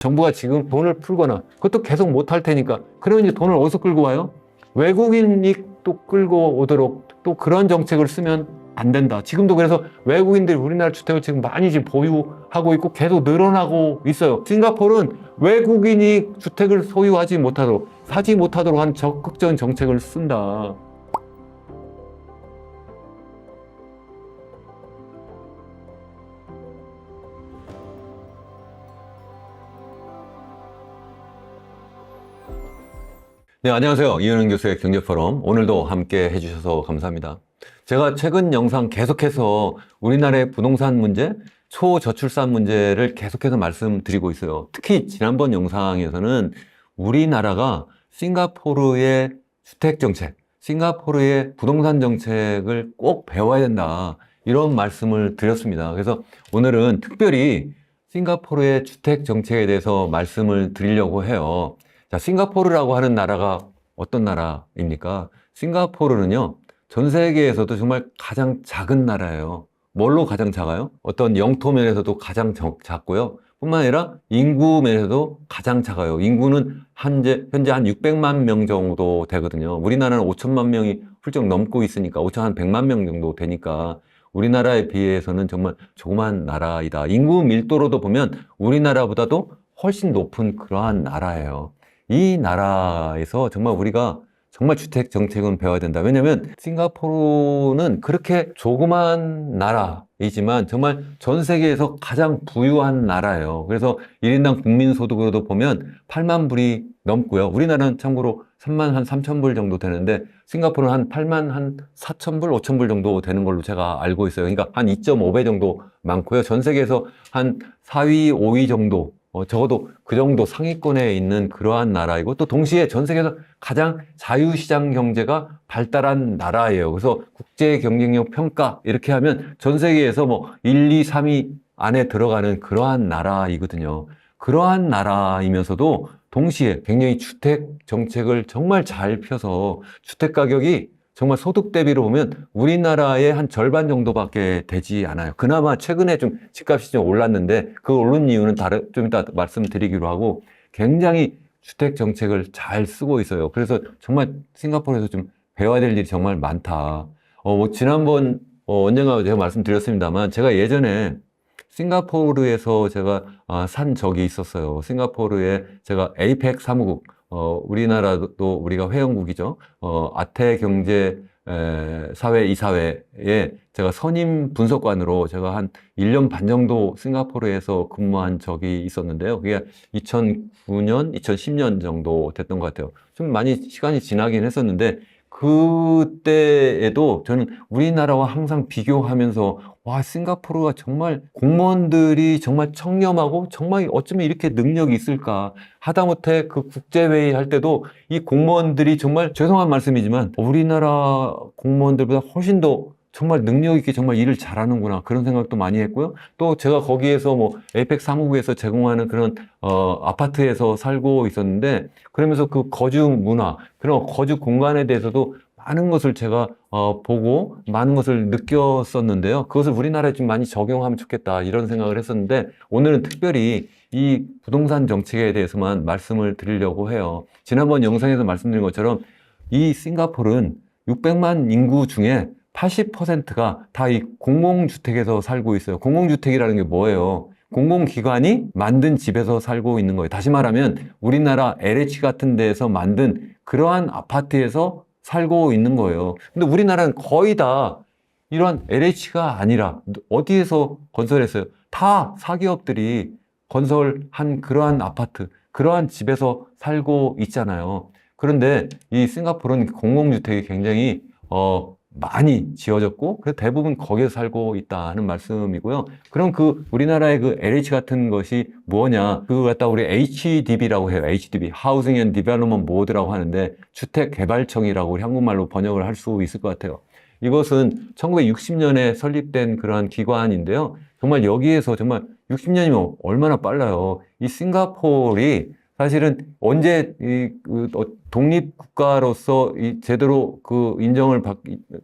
정부가 지금 돈을 풀거나 그것도 계속 못 할 테니까 그러면 이제 돈을 어디서 끌고 와요? 외국인이 또 끌고 오도록 또 그런 정책을 쓰면 안 된다. 지금도 그래서 외국인들이 우리나라 주택을 지금 많이 지금 보유하고 있고 계속 늘어나고 있어요. 싱가포르는 외국인이 주택을 소유하지 못하도록 사지 못하도록 한 적극적인 정책을 쓴다. 네, 안녕하세요. 이현은 교수의 경제포럼. 오늘도 함께 해주셔서 감사합니다. 제가 최근 영상 계속해서 우리나라의 부동산 문제, 초저출산 문제를 계속해서 말씀드리고 있어요. 특히 지난번 영상에서는 우리나라가 싱가포르의 주택 정책, 싱가포르의 부동산 정책을 꼭 배워야 된다. 이런 말씀을 드렸습니다. 그래서 오늘은 특별히 싱가포르의 주택 정책에 대해서 말씀을 드리려고 해요. 자, 싱가포르라고 하는 나라가 어떤 나라입니까? 싱가포르는요, 전 세계에서도 정말 가장 작은 나라예요. 뭘로 가장 작아요? 어떤 영토 면에서도 가장 적- 작고요. 뿐만 아니라 인구 면에서도 가장 작아요. 인구는 현재, 현재 한 600만 명 정도 되거든요. 우리나라는 5천만 명이 훌쩍 넘고 있으니까 5천 한 100만 명 정도 되니까 우리나라에 비해서는 정말 조그만 나라이다. 인구 밀도로도 보면 우리나라보다도 훨씬 높은 그러한 나라예요. 이 나라에서 정말 우리가 정말 주택 정책은 배워야 된다. 왜냐면 싱가포르는 그렇게 조그만 나라이지만 정말 전 세계에서 가장 부유한 나라예요. 그래서 1인당 국민 소득으로도 보면 8만 불이 넘고요. 우리나라는 참고로 3만 한 3천 불 정도 되는데 싱가포르는 한 8만 한 4천 불, 5천 불 정도 되는 걸로 제가 알고 있어요. 그러니까 한 2.5배 정도 많고요. 전 세계에서 한 4위, 5위 정도 어, 적어도 그 정도 상위권에 있는 그러한 나라이고 또 동시에 전 세계에서 가장 자유시장 경제가 발달한 나라예요. 그래서 국제 경쟁력 평가 이렇게 하면 전 세계에서 뭐 1, 2, 3위 안에 들어가는 그러한 나라이거든요. 그러한 나라이면서도 동시에 굉장히 주택 정책을 정말 잘 펴서 주택 가격이 정말 소득 대비로 보면 우리나라의 한 절반 정도밖에 되지 않아요. 그나마 최근에 좀 집값이 좀 올랐는데 그 오른 이유는 다른 좀 이따 말씀드리기로 하고 굉장히 주택 정책을 잘 쓰고 있어요. 그래서 정말 싱가포르에서 좀 배워야 될 일이 정말 많다. 어, 뭐 지난번 어, 언젠가 제가 말씀드렸습니다만 제가 예전에 싱가포르에서 제가 아, 산 적이 있었어요. 싱가포르에 제가 에이펙 사무국 어, 우리나라도 우리가 회원국이죠. 어, 아태 경제 에, 사회 이사회에 제가 선임 분석관으로 제가 한 1년 반 정도 싱가포르에서 근무한 적이 있었는데요. 그게 2009년, 2010년 정도 됐던 것 같아요. 좀 많이 시간이 지나긴 했었는데 그때에도 저는 우리나라와 항상 비교하면서 와, 싱가포르가 정말 공무원들이 정말 청렴하고 정말 어쩌면 이렇게 능력이 있을까. 하다못해 그 국제회의 할 때도 이 공무원들이 정말 죄송한 말씀이지만 우리나라 공무원들보다 훨씬 더 정말 능력 있게 정말 일을 잘하는구나 그런 생각도 많이 했고요. 또 제가 거기에서 뭐 에이펙 사무국에서 제공하는 그런 어 아파트에서 살고 있었는데 그러면서 그 거주 문화 그런 거주 공간에 대해서도 많은 것을 제가 어 보고 많은 것을 느꼈었는데요. 그것을 우리나라에 좀 많이 적용하면 좋겠다 이런 생각을 했었는데 오늘은 특별히 이 부동산 정책에 대해서만 말씀을 드리려고 해요. 지난번 영상에서 말씀드린 것처럼 이 싱가포르는 600만 인구 중에 80%가 다 이 공공주택에서 살고 있어요. 공공주택이라는 게 뭐예요? 공공기관이 만든 집에서 살고 있는 거예요. 다시 말하면 우리나라 LH 같은 데에서 만든 그러한 아파트에서 살고 있는 거예요. 근데 우리나라는 거의 다 이러한 LH가 아니라 어디에서 건설했어요? 다 사기업들이 건설한 그러한 아파트, 그러한 집에서 살고 있잖아요. 그런데 이 싱가포르는 공공주택이 굉장히 어 많이 지어졌고 그래서 대부분 거기에 살고 있다는 말씀이고요. 그럼 그 우리나라의 그 LH 같은 것이 뭐냐? 그거 갖다 우리 HDB라고 해요. HDB, Housing and Development Board라고 하는데 주택 개발청이라고 우리 한국말로 번역을 할 수 있을 것 같아요. 이것은 1960년에 설립된 그러한 기관인데요. 정말 여기에서 정말 60년이면 얼마나 빨라요. 이 싱가포르이 사실은 언제 이, 그, 어, 독립 국가로서 이 제대로 그 인정을 받,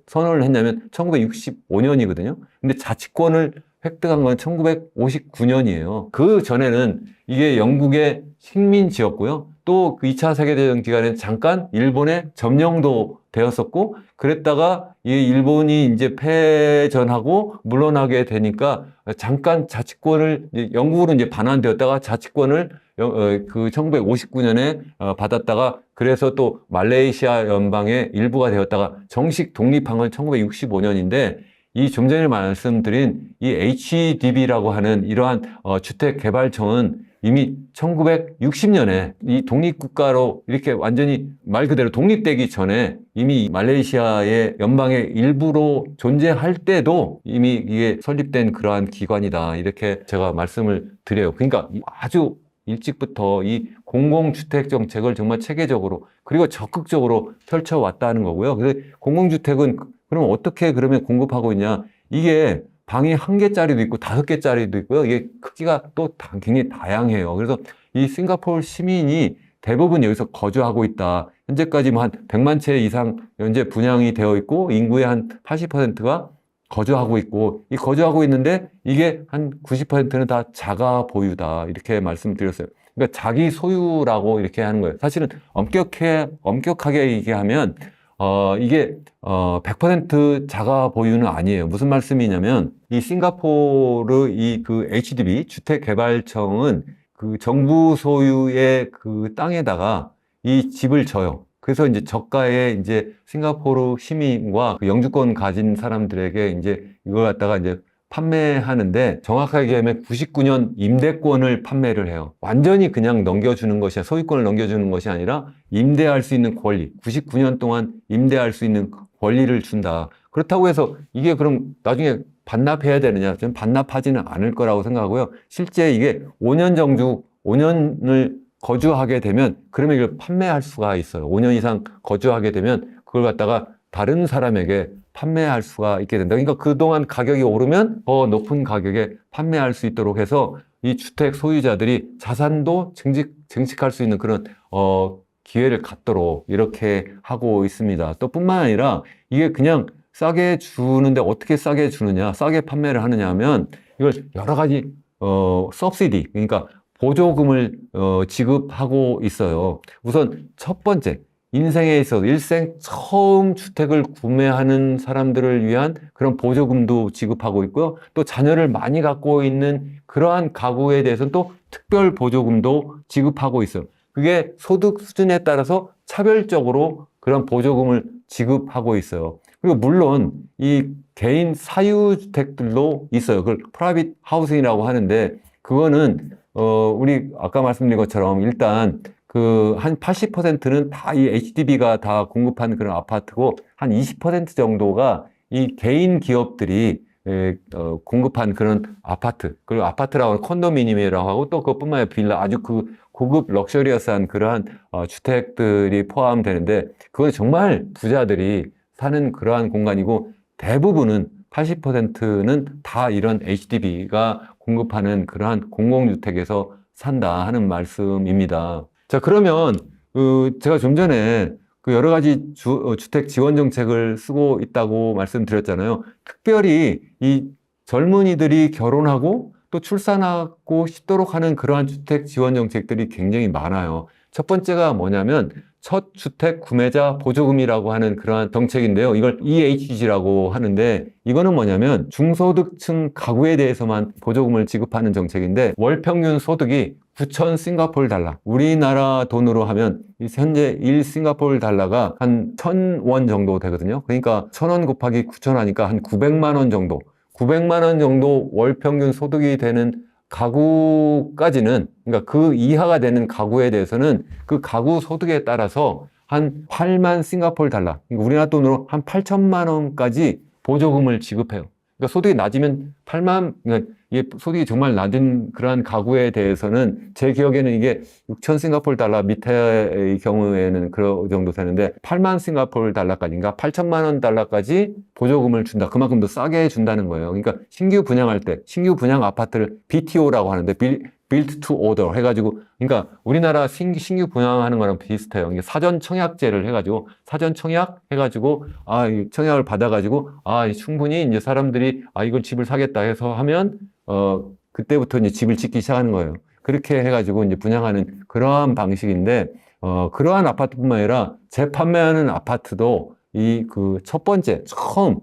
선언을 했냐면 1965년이거든요. 근데 자치권을 획득한 건 1959년이에요. 그 전에는 이게 영국의 식민지였고요. 또 그 2차 세계대전 기간에 잠깐 일본의 점령도 되었었고, 그랬다가 이 일본이 이제 패전하고 물러나게 되니까 잠깐 자치권을 영국으로 이제 반환되었다가 자치권을 여- 어, 그 1959년에 어, 받았다가 그래서 또 말레이시아 연방의 일부가 되었다가 정식 독립한 건 1965년인데 이 좀 전에 말씀드린 이 HDB라고 하는 이러한 어, 주택개발청은 이미 1960년에 이 독립국가로 이렇게 완전히 말 그대로 독립되기 전에 이미 말레이시아의 연방의 일부로 존재할 때도 이미 이게 설립된 그러한 기관이다. 이렇게 제가 말씀을 드려요. 그러니까 아주 일찍부터 이 공공주택 정책을 정말 체계적으로 그리고 적극적으로 펼쳐왔다는 거고요. 그래서 공공주택은 그럼 어떻게 그러면 공급하고 있냐? 이게 방이 한 개짜리도 있고 다섯 개짜리도 있고요. 이게 크기가 또 다- 굉장히 다양해요. 그래서 이 싱가포르 시민이 대부분 여기서 거주하고 있다. 현재까지 뭐 한 100만 채 이상 현재 분양이 되어 있고 인구의 한 80%가 거주하고 있고 이 거주하고 있는데 이게 한 90%는 다 자가 보유다. 이렇게 말씀드렸어요. 그러니까 자기 소유라고 이렇게 하는 거예요. 사실은 엄격해 엄격하게 얘기하면 어 이게 어 100% 자가 보유는 아니에요. 무슨 말씀이냐면 이 싱가포르 이 그 HDB 주택개발청은 그 정부 소유의 그 땅에다가 이 집을 져요. 그래서 이제 저가에 이제 싱가포르 시민과 그 영주권 가진 사람들에게 이제 이걸 갖다가 이제 판매하는데 정확하게 얘기하면 99년 임대권을 판매를 해요. 완전히 그냥 넘겨주는 것이 소유권을 넘겨주는 것이 아니라 임대할 수 있는 권리, 99년 동안 임대할 수 있는 권리를 준다. 그렇다고 해서 이게 그럼 나중에 반납해야 되느냐? 저는 반납하지는 않을 거라고 생각하고요. 실제 이게 5년 정도, 5년을 거주하게 되면 그러면 이걸 판매할 수가 있어요. 5년 이상 거주하게 되면 그걸 갖다가 다른 사람에게 판매할 수가 있게 된다. 그러니까 그동안 가격이 오르면 더 높은 가격에 판매할 수 있도록 해서 이 주택 소유자들이 자산도 증식, 증식할 수 있는 그런, 어, 기회를 갖도록 이렇게 하고 있습니다. 또 뿐만 아니라 이게 그냥 싸게 주는데 어떻게 싸게 주느냐, 싸게 판매를 하느냐 하면 이걸 여러 가지, 어, 서브시디, 그러니까 보조금을, 어, 지급하고 있어요. 우선 첫 번째, 인생에 있어서 일생 처음 주택을 구매하는 사람들을 위한 그런 보조금도 지급하고 있고요. 또 자녀를 많이 갖고 있는 그러한 가구에 대해서는 또 특별 보조금도 지급하고 있어요. 그게 소득 수준에 따라서 차별적으로 그런 보조금을 지급하고 있어요. 그리고 물론 이 개인 사유주택들도 있어요. 그걸 프라이빗 하우싱이라고 하는데 그거는 어 우리 아까 말씀드린 것처럼 일단 그 한 80%는 다 이 HDB가 다 공급한 그런 아파트고 한 20% 정도가 이 개인 기업들이 에, 어, 공급한 그런 아파트 그리고 아파트라고 하는 컨도미니엄이라고 하고 또 그것뿐만 아니라 빌라 아주 그 고급 럭셔리어스한 그러한 어, 주택들이 포함되는데 그건 정말 부자들이 사는 그러한 공간이고 대부분은 80%는 다 이런 HDB가 공급하는 그러한 공공주택에서 산다 하는 말씀입니다. 자, 그러면 그 제가 좀 전에 그 여러 가지 주, 어, 주택 지원 정책을 쓰고 있다고 말씀드렸잖아요. 특별히 이 젊은이들이 결혼하고 또 출산하고 싶도록 하는 그러한 주택 지원 정책들이 굉장히 많아요. 첫 번째가 뭐냐면 첫 주택 구매자 보조금이라고 하는 그러한 정책인데요. 이걸 EHG라고 하는데 이거는 뭐냐면 중소득층 가구에 대해서만 보조금을 지급하는 정책인데 월 평균 소득이 9천 싱가포르 달러. 우리나라 돈으로 하면 이 현재 1 싱가포르 달러가 한 1,000원 정도 되거든요. 그러니까 1,000원 곱하기 9천 하니까 한 900만 원 정도. 900만 원 정도 월 평균 소득이 되는 가구까지는 그러니까 그 이하가 되는 가구에 대해서는 그 가구 소득에 따라서 한 8만 싱가포르 달러, 그러니까 우리나라 돈으로 한 8천만 원까지 보조금을 지급해요. 그러니까 소득이 낮으면 8만, 그러니까 이게 소득이 정말 낮은 그러한 가구에 대해서는 제 기억에는 이게 6천 싱가포르 달러 밑에의 경우에는 그 정도 되는데 8만 싱가포르 달러까지인가 8천만 원 달러까지 보조금을 준다. 그만큼 더 싸게 준다는 거예요. 그러니까 신규 분양할 때 신규 분양 아파트를 BTO라고 하는데 빌, built to order 해가지고 그러니까 우리나라 신규, 신규 분양하는 거랑 비슷해요. 이게 사전 청약제를 해가지고 사전 청약 해가지고 아, 이 청약을 받아가지고 아, 이 충분히 이제 사람들이 아, 이걸 집을 사겠다 해서 하면 어, 그때부터 이제 집을 짓기 시작하는 거예요. 그렇게 해가지고 이제 분양하는 그러한 방식인데 어, 그러한 아파트뿐만 아니라 재판매하는 아파트도 이 그 첫 번째 처음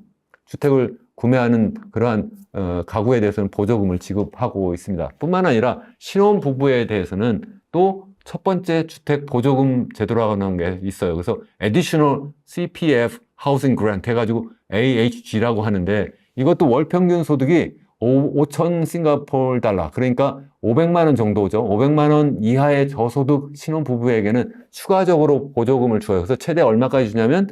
주택을 구매하는 그러한 어, 가구에 대해서는 보조금을 지급하고 있습니다. 뿐만 아니라 신혼 부부에 대해서는 또 첫 번째 주택 보조금 제도라는 게 있어요. 그래서 Additional CPF Housing Grant 해가지고 AHG라고 하는데 이것도 월 평균 소득이 5천 싱가폴 달러 그러니까 500만 원 정도죠. 500만 원 이하의 저소득 신혼 부부에게는 추가적으로 보조금을 줘요. 그래서 최대 얼마까지 주냐면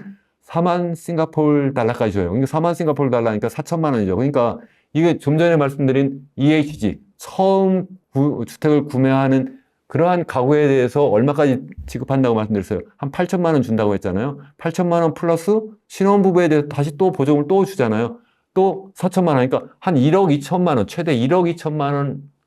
4만 싱가폴 달러까지 줘요. 그러니까 4만 싱가폴 달러니까 4천만 원이죠. 그러니까 이게 좀 전에 말씀드린 EHG 처음 구- 주택을 구매하는 그러한 가구에 대해서 얼마까지 지급한다고 말씀드렸어요. 한 8천만 원 준다고 했잖아요. 8천만 원 플러스 신혼부부에 대해서 다시 또 보조금을 또 주잖아요. 또 4천만 원, 그러니까 한 1억 2천만 원, 최대 1억 2천만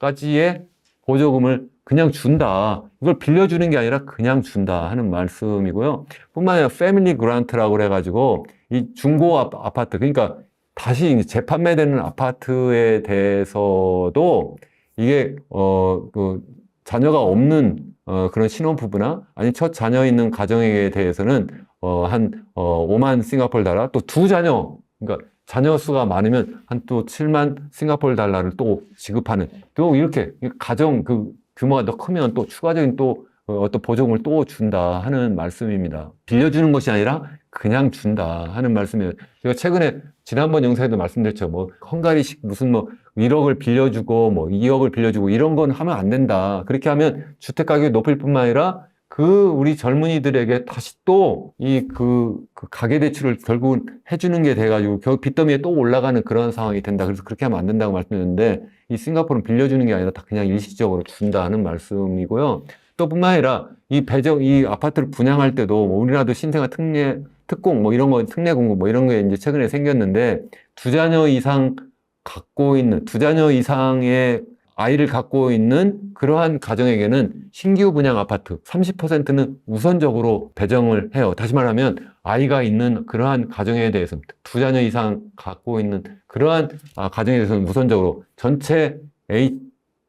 원까지의 보조금을 그냥 준다. 이걸 빌려주는 게 아니라 그냥 준다 하는 말씀이고요. 뿐만 아니라 패밀리 그란트라고 그래가지고 이 중고 아- 아파트, 그러니까 다시 재판매되는 아파트에 대해서도 이게 어 그 자녀가 없는 어 그런 신혼부부나 아니 첫 자녀 있는 가정에 대해서는 어 한 어 5만 싱가폴 달러 또 두 자녀 그러니까 자녀 수가 많으면 한 또 7만 싱가폴 달러를 또 지급하는 또 이렇게 가정 그 규모가 더 크면 또 추가적인 또 어, 어떤 보조금을 또 준다 하는 말씀입니다. 빌려주는 것이 아니라 그냥 준다 하는 말씀이에요. 제가 최근에 지난번 영상에도 말씀드렸죠. 뭐 헝가리식 무슨 뭐 1억을 빌려주고 뭐 2억을 빌려주고 이런 건 하면 안 된다. 그렇게 하면 주택 가격이 높을 뿐만 아니라 그 우리 젊은이들에게 다시 또이그 가계 대출을 결국은 해주는 게 돼가지고 결국 빚더미에 또 올라가는 그런 상황이 된다. 그래서 그렇게 하면 안 된다고 말씀드렸는데 이 싱가포르는 빌려주는 게 아니라 다 그냥 일시적으로 준다는 말씀이고요. 또 뿐만 아니라 이 배정, 이 아파트를 분양할 때도 뭐 우리나라도 신생아 특례, 특공 뭐 이런 거, 특례 공급 뭐 이런 게 이제 최근에 생겼는데 두 자녀 이상 갖고 있는, 두 자녀 이상의 아이를 갖고 있는 그러한 가정에게는 신규 분양 아파트 30%는 우선적으로 배정을 해요. 다시 말하면 아이가 있는 그러한 가정에 대해서 두 자녀 이상 갖고 있는 그러한 아, 가정에 대해서는 우선적으로 전체 A,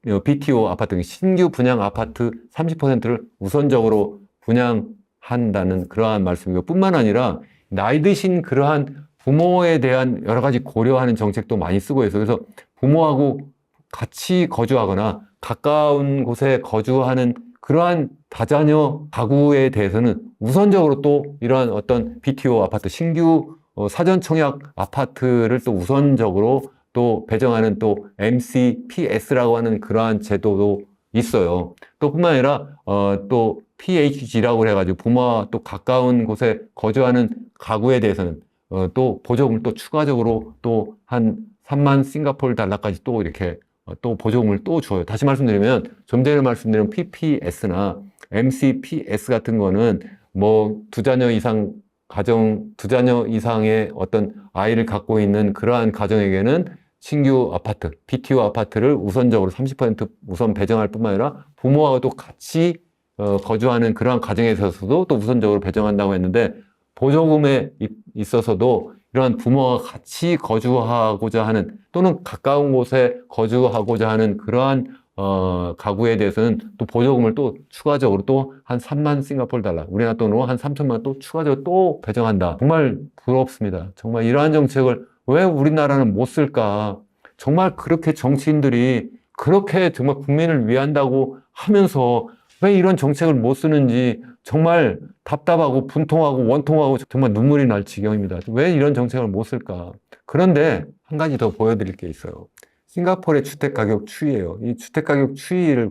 어, BTO 아파트, 신규 분양 아파트 30%를 우선적으로 분양한다는 그러한 말씀이고 뿐만 아니라 나이 드신 그러한 부모에 대한 여러 가지 고려하는 정책도 많이 쓰고 있어요. 그래서 부모하고 같이 거주하거나 가까운 곳에 거주하는 그러한 다자녀 가구에 대해서는 우선적으로 또 이러한 어떤 BTO 아파트, 신규 어, 사전 청약 아파트를 또 우선적으로 또 배정하는 또 MCPS라고 하는 그러한 제도도 있어요. 또 뿐만 아니라 어, 또 PHG라고 해가지고 부모와 또 가까운 곳에 거주하는 가구에 대해서는 어, 또 보조금을 또 추가적으로 또 한 3만 싱가폴 달러까지 또 이렇게 어, 또 보조금을 또 줘요. 다시 말씀드리면 좀 전에 말씀드린 PPS나 MCPS 같은 거는 뭐 두 자녀 이상 가정 두 자녀 이상의 어떤 아이를 갖고 있는 그러한 가정에게는 신규 아파트, BTO 아파트를 우선적으로 30% 우선 배정할 뿐만 아니라 부모하고 또 같이 어, 거주하는 그러한 가정에 있어서도 또 우선적으로 배정한다고 했는데 보조금에 이- 있어서도 이러한 부모와 같이 거주하고자 하는 또는 가까운 곳에 거주하고자 하는 그러한 어, 가구에 대해서는 또 보조금을 또 추가적으로 또 한 3만 싱가폴 달러, 우리나라 돈으로 한 3천만 원또 추가적으로 또 배정한다. 정말 부럽습니다. 정말 이러한 정책을 왜 우리나라는 못 쓸까? 정말 그렇게 정치인들이 그렇게 정말 국민을 위한다고 하면서 왜 이런 정책을 못 쓰는지 정말 답답하고 분통하고 원통하고 정말 눈물이 날 지경입니다. 왜 이런 정책을 못 쓸까? 그런데 한 가지 더 보여드릴 게 있어요. 싱가포르의 주택 가격 추이예요. 이 주택 가격 추이를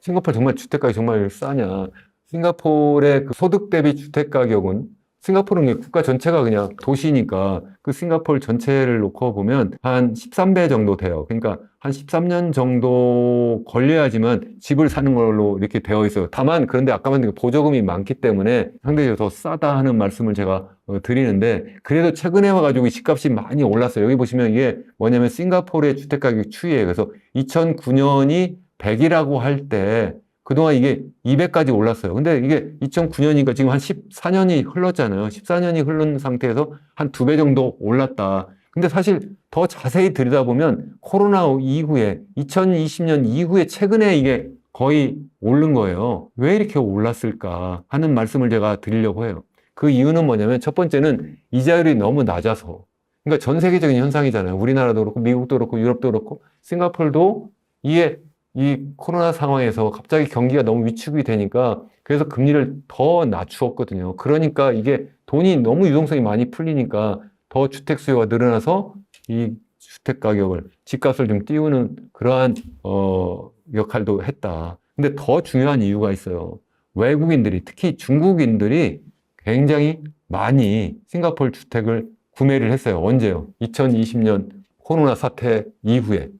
싱가포르 정말 주택 가격이 정말 싸냐? 싱가포르의 그 소득 대비 주택 가격은 싱가포르는 국가 전체가 그냥 도시니까 그 싱가포르 전체를 놓고 보면 한 13배 정도 돼요. 그러니까 한 13년 정도 걸려야지만 집을 사는 걸로 이렇게 되어 있어요. 다만 그런데 아까 말한 보조금이 많기 때문에 상대적으로 더 싸다 하는 말씀을 제가 어, 드리는데 그래도 최근에 와가지고 이 집값이 많이 올랐어요. 여기 보시면 이게 뭐냐면 싱가포르의 주택가격 추이예요. 그래서 2009년이 100이라고 할 때 그동안 이게 200까지 올랐어요. 근데 이게 2009년이니까 지금 한 14년이 흘렀잖아요. 14년이 흐른 상태에서 한 두 배 정도 올랐다. 근데 사실 더 자세히 들여다보면 코로나 이후에 2020년 이후에 최근에 이게 거의 오른 거예요. 왜 이렇게 올랐을까 하는 말씀을 제가 드리려고 해요. 그 이유는 뭐냐면 첫 번째는 이자율이 너무 낮아서 그러니까 전 세계적인 현상이잖아요. 우리나라도 그렇고 미국도 그렇고 유럽도 그렇고 싱가폴도 이게 이 코로나 상황에서 갑자기 경기가 너무 위축이 되니까 그래서 금리를 더 낮추었거든요. 그러니까 이게 돈이 너무 유동성이 많이 풀리니까 더 주택 수요가 늘어나서 이 주택 가격을 집값을 좀 띄우는 그러한 어 역할도 했다. 근데 더 중요한 이유가 있어요. 외국인들이 특히 중국인들이 굉장히 많이 싱가포르 주택을 구매를 했어요. 언제요? 2020년 코로나 사태 이후에.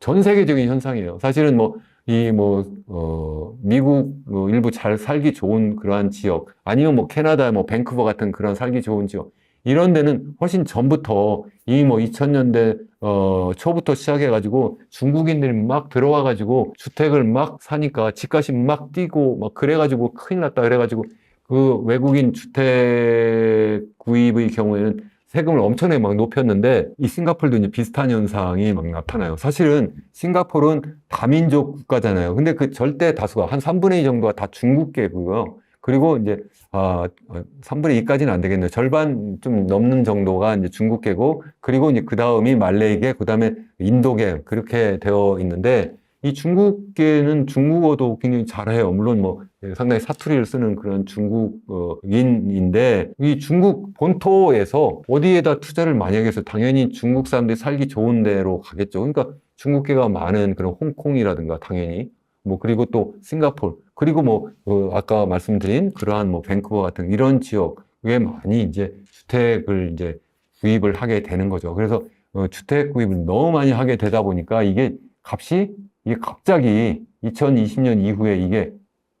전 세계적인 현상이에요. 사실은 뭐, 이 뭐, 어, 미국 뭐 일부 잘 살기 좋은 그러한 지역, 아니면 뭐 캐나다 뭐 밴쿠버 같은 그런 살기 좋은 지역, 이런 데는 훨씬 전부터 이 뭐 2000년대 어, 초부터 시작해가지고 중국인들이 막 들어와가지고 주택을 막 사니까 집값이 막 뛰고 막 그래가지고 큰일 났다 그래가지고 그 외국인 주택 구입의 경우에는 세금을 엄청나게 막 높였는데 이 싱가폴도 이제 비슷한 현상이 막 나타나요. 사실은 싱가폴은 다민족 국가잖아요. 근데 그 절대 다수가 한 3분의 2 정도가 다 중국계고요. 그리고 이제 아, 3분의 2까지는 안 되겠네요. 절반 좀 넘는 정도가 이제 중국계고 그리고 이제 그 다음이 말레이계, 그 다음에 인도계 그렇게 되어 있는데 이 중국계는 중국어도 굉장히 잘해요. 물론 뭐 상당히 사투리를 쓰는 그런 중국인인데 이 중국 본토에서 어디에다 투자를 많이 하겠어요? 당연히 중국 사람들이 살기 좋은 데로 가겠죠. 그러니까 중국계가 많은 그런 홍콩이라든가 당연히 뭐 그리고 또 싱가폴 그리고 뭐 어, 아까 말씀드린 그러한 뭐 밴쿠버 같은 이런 지역에 많이 이제 주택을 이제 구입을 하게 되는 거죠. 그래서 어, 주택 구입을 너무 많이 하게 되다 보니까 이게 값이 이게 갑자기 2020년 이후에 이게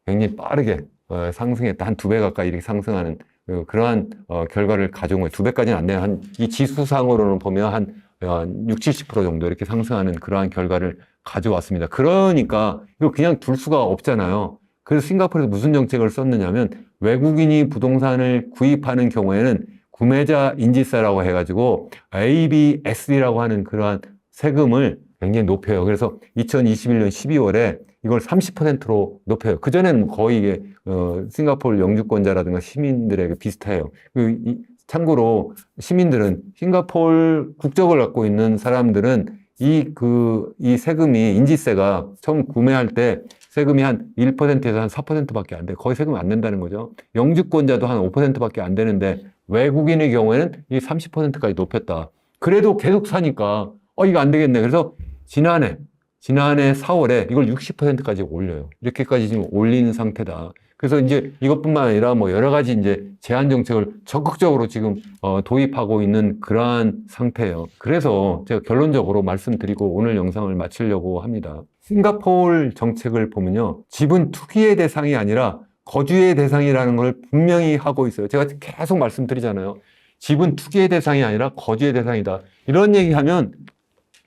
굉장히 빠르게 어, 상승했다. 한 두 배 가까이 이렇게 상승하는 어, 그러한 어, 결과를 가져온 거예요. 두 배까지는 안 돼요. 한 이 지수상으로는 보면 한, 한 60, 70% 정도 이렇게 상승하는 그러한 결과를 가져왔습니다. 그러니까 이거 그냥 둘 수가 없잖아요. 그래서 싱가포르에서 무슨 정책을 썼느냐면 외국인이 부동산을 구입하는 경우에는 구매자 인지세라고 해가지고 ABS라고 하는 그러한 세금을 굉장히 높여요. 그래서 2021년 12월에 이걸 30%로 높여요. 그전에는 거의 이게, 어, 싱가포르 영주권자라든가 시민들에게 비슷해요. 그, 이, 참고로 시민들은 싱가포르 국적을 갖고 있는 사람들은 이, 그, 이 세금이, 인지세가 처음 구매할 때 세금이 한 1%에서 한 4%밖에 안 돼. 거의 세금이 안 낸다는 거죠. 영주권자도 한 5%밖에 안 되는데 외국인의 경우에는 이 30%까지 높였다. 그래도 계속 사니까, 어, 이거 안 되겠네. 그래서 지난해, 지난해 4월에 이걸 60%까지 올려요. 이렇게까지 지금 올리는 상태다. 그래서 이제 이것뿐만 아니라 뭐 여러 가지 이제 제한 정책을 적극적으로 지금 어, 도입하고 있는 그러한 상태예요. 그래서 제가 결론적으로 말씀드리고 오늘 영상을 마치려고 합니다. 싱가포르 정책을 보면요. 집은 투기의 대상이 아니라 거주의 대상이라는 걸 분명히 하고 있어요. 제가 계속 말씀드리잖아요. 집은 투기의 대상이 아니라 거주의 대상이다. 이런 얘기하면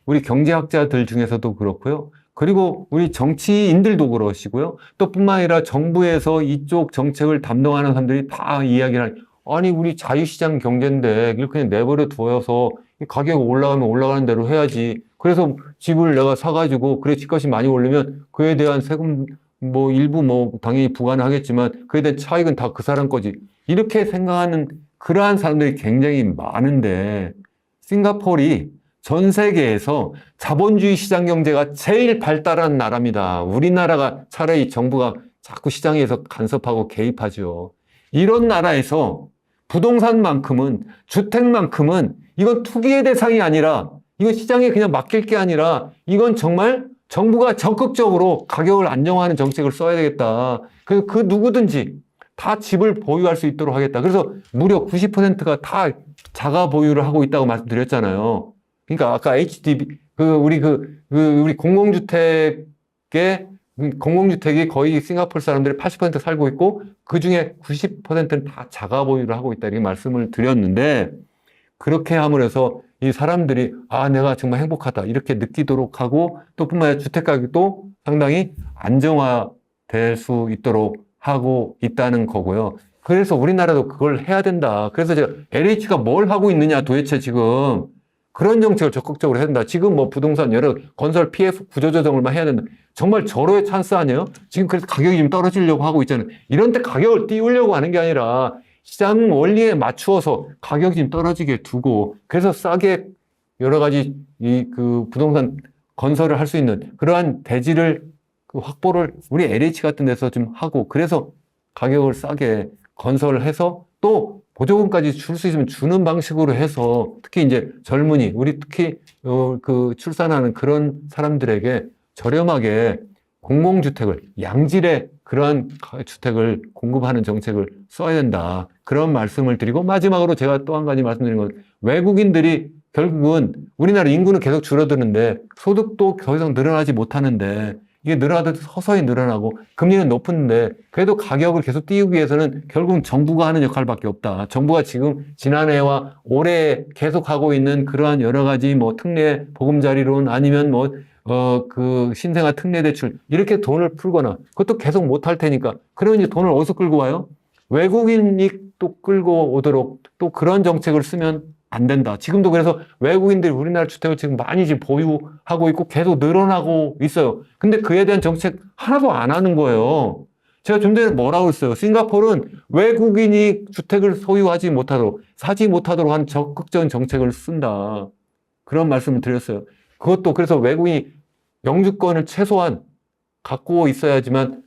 우리 경제학자들 중에서도 그렇고요. 그리고 우리 정치인들도 그러시고요. 또 뿐만 아니라 정부에서 이쪽 정책을 담당하는 사람들이 다 이야기를 하니, 아니, 우리 자유시장 경제인데, 이렇게 그냥 내버려 두어서 가격이 올라가면 올라가는 대로 해야지. 그래서 집을 내가 사가지고, 그래, 집값이 많이 오르면 그에 대한 세금, 뭐, 일부 뭐, 당연히 부과는 하겠지만, 그에 대한 차익은 다 그 사람 거지. 이렇게 생각하는 그러한 사람들이 굉장히 많은데, 싱가폴이 전 세계에서 자본주의 시장 경제가 제일 발달한 나라입니다. 우리나라가 차라리 정부가 자꾸 시장에서 간섭하고 개입하죠. 이런 나라에서 부동산만큼은, 주택만큼은 이건 투기의 대상이 아니라, 이건 시장에 그냥 맡길 게 아니라, 이건 정말 정부가 적극적으로 가격을 안정화하는 정책을 써야 되겠다. 그, 그 누구든지 다 집을 보유할 수 있도록 하겠다. 그래서 무려 90%가 다 자가 보유를 하고 있다고 말씀드렸잖아요. 그러니까 아까 HDB 그 우리 그, 그 우리 공공주택의 공공주택이 거의 싱가포르 사람들이 80% 살고 있고 그 중에 90%는 다 자가 보유를 하고 있다 이렇게 말씀을 드렸는데 그렇게 함으로 해서 이 사람들이 아 내가 정말 행복하다 이렇게 느끼도록 하고 또 뿐만 아니라 주택 가격도 상당히 안정화될 수 있도록 하고 있다는 거고요. 그래서 우리나라도 그걸 해야 된다. 그래서 제가 LH가 뭘 하고 있느냐 도대체 지금 그런 정책을 적극적으로 해야 된다. 지금 뭐 부동산 여러 건설 PF 구조조정을 막 해야 된다. 정말 절호의 찬스 아니에요? 지금 그래서 가격이 좀 떨어지려고 하고 있잖아요. 이런 때 가격을 띄우려고 하는 게 아니라 시장 원리에 맞추어서 가격이 좀 떨어지게 두고 그래서 싸게 여러 가지 이 그 부동산 건설을 할 수 있는 그러한 대지를 그 확보를 우리 LH 같은 데서 좀 하고 그래서 가격을 싸게 건설을 해서 또 보조금까지 줄 수 있으면 주는 방식으로 해서 특히 이제 젊은이 우리 특히 어, 그 출산하는 그런 사람들에게 저렴하게 공공주택을 양질의 가- 주택을 공급하는 정책을 써야 된다. 그런 말씀을 드리고 마지막으로 제가 또 한 가지 말씀드린 건 외국인들이 결국은 우리나라 인구는 계속 줄어드는데 소득도 더 이상 늘어나지 못하는데 이게 늘어나도 서서히 늘어나고 금리는 높은데 그래도 가격을 계속 띄우기 위해서는 결국은 정부가 하는 역할밖에 없다. 정부가 지금 지난해와 올해 계속 하고 있는 그러한 여러 가지 뭐 특례 보금자리론 아니면 뭐 어 그 신생아 특례 대출 이렇게 돈을 풀거나 그것도 계속 못 할 테니까 그러면 이제 돈을 어디서 끌고 와요? 외국인이 또 끌고 오도록 또 그런 정책을 쓰면 안 된다. 지금도 그래서 외국인들이 우리나라 주택을 지금 많이 지금 보유하고 있고 계속 늘어나고 있어요. 근데 그에 대한 정책 하나도 안 하는 거예요. 제가 좀 전에 뭐라고 했어요? 싱가포르는 외국인이 주택을 소유하지 못하도록, 사지 못하도록 한 적극적인 정책을 쓴다. 그런 말씀을 드렸어요. 그것도 그래서 외국인이 영주권을 최소한 갖고 있어야지만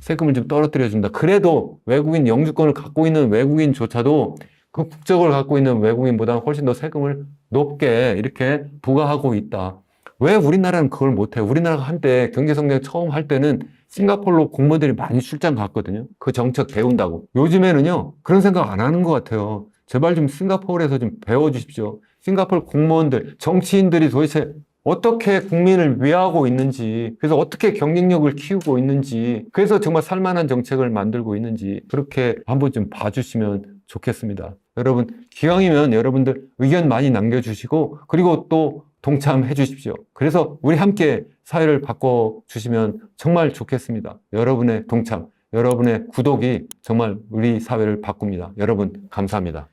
세금을 좀 떨어뜨려 준다. 그래도 외국인 영주권을 갖고 있는 외국인조차도 그 국적을 갖고 있는 외국인보다 훨씬 더 세금을 높게 이렇게 부과하고 있다. 왜 우리나라는 그걸 못해요? 우리나라가 한때 경제성장 처음 할 때는 싱가포르로 공무원들이 많이 출장 갔거든요. 그 정책 배운다고. 요즘에는요, 그런 생각 안 하는 것 같아요. 제발 좀 싱가포르에서 좀 배워주십시오. 싱가포르 공무원들, 정치인들이 도대체 어떻게 국민을 위하고 있는지, 그래서 어떻게 경쟁력을 키우고 있는지, 그래서 정말 살만한 정책을 만들고 있는지, 그렇게 한번 좀 봐주시면 좋겠습니다. 여러분, 기왕이면 여러분들 의견 많이 남겨주시고, 그리고 또 동참해 주십시오. 그래서 우리 함께 사회를 바꿔주시면 정말 좋겠습니다. 여러분의 동참, 여러분의 구독이 정말 우리 사회를 바꿉니다. 여러분, 감사합니다.